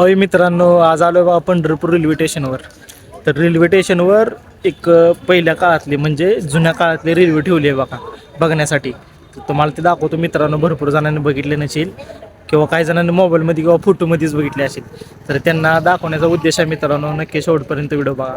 अय मित्रांनो आज आलो बा पंढरपूर रेल्वे स्टेशनवर तर रेल्वे स्टेशनवर एक पहिल्या काळातली म्हणजे जुन्या काळातली रेल्वे ठेवली आहे बघा बघण्यासाठी. तर तुम्हाला ते दाखवतो मित्रांनो भरपूर जणांनी बघितले नसेल किंवा काही जणांनी मोबाईलमध्ये किंवा फोटोमध्येच बघितले असेल. तर त्यांना दाखवण्याचा उद्देश आहे मित्रांनो नक्की शेवटपर्यंत व्हिडिओ बघा.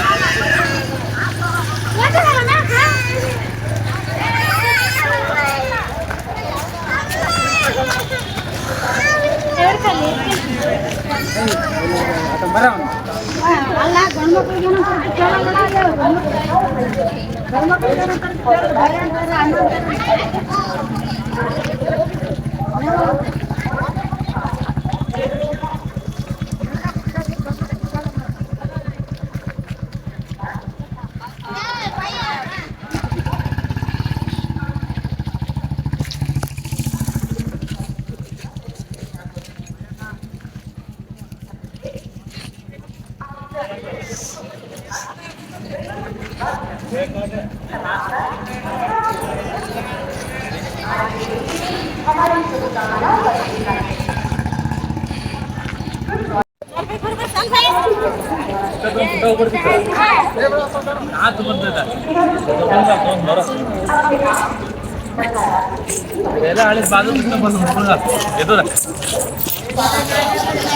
ಅಲ್ಲ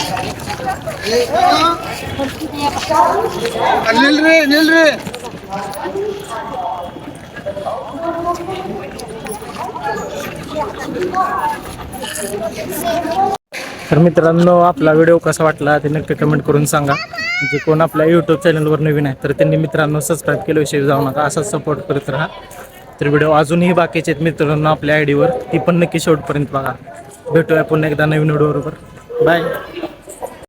ಗಂಡ್ಮಕ್ಳಿಗೆ ನಿಲ್ರಿ ನಿಲ್ರಿ तर मित्रांनो आपला व्हिडिओ कसा वाटला ते नक्की कमेंट करून सांगा जे कोण आपल्या यूट्यूब चॅनलवर नवीन आहे तर त्यांनी मित्रांनो सबस्क्राईब केल्याशिवाय जाऊ नका असाच सपोर्ट करत राहा तर व्हिडिओ अजूनही बाकीचे आहेत मित्रांनो आपल्या आय डीवर ती पण नक्की शेवटपर्यंत बघा भेटूया पुन्हा एकदा नवीन व्हिडिओबरोबर बाय